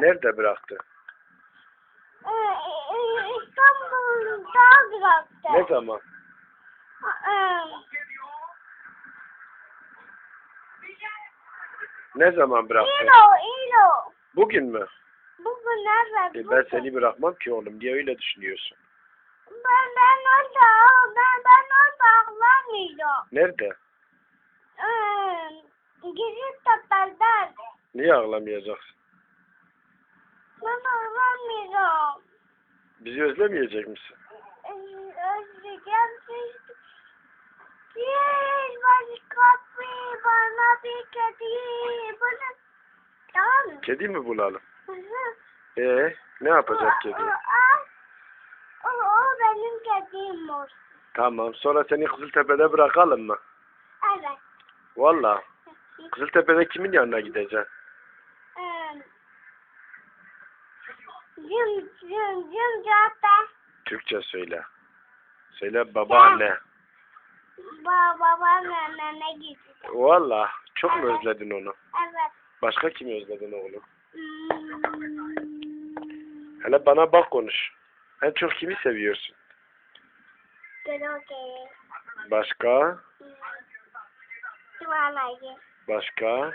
Nerede bıraktı? Ee, İstanbul'da bıraktı. Ne zaman? Ee, Ne zaman bıraktı? İlo, İlo. Bugün mü? Bugün evet. E, ben bugün. seni bırakmam ki oğlum. Niye öyle düşünüyorsun? Ben, ben orada, ben, ben orada ağlamıyorum. Nerede? Ee, gizli tepelden. Niye ağlamayacaksın? Ben ağlamıyorum. Bizi özlemeyecek misin? Ee, Özleyeceğim. Siz başka bir bana bir kedi. Bana... Tamam? Kedi mi bulalım? Hı hı. Ee, ne yapacak kedi? O, o, o, o benim kedim olsun. Tamam. Sonra seni Kızıltepe'de bırakalım mı? Evet. Valla. Kızıltepe'de kimin yanına gideceksin? Ee, Cüm cüm cüm zaten. Türkçe söyle. Söyle babaanne. Ba babanın önüne gitti. Valla. Çok mu özledin onu? Evet. Başka kimi özledin oğlum? Hmm. Hele bana bak konuş. En çok kimi seviyorsun? Que Başka? Tuvalayı. Başka?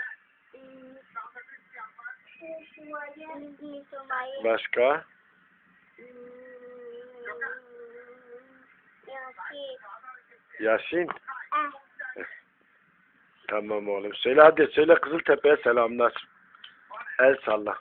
Başka? Yasin. Tamam oğlum. Söyle hadi söyle Kızıltepe'ye selamlar. El salla.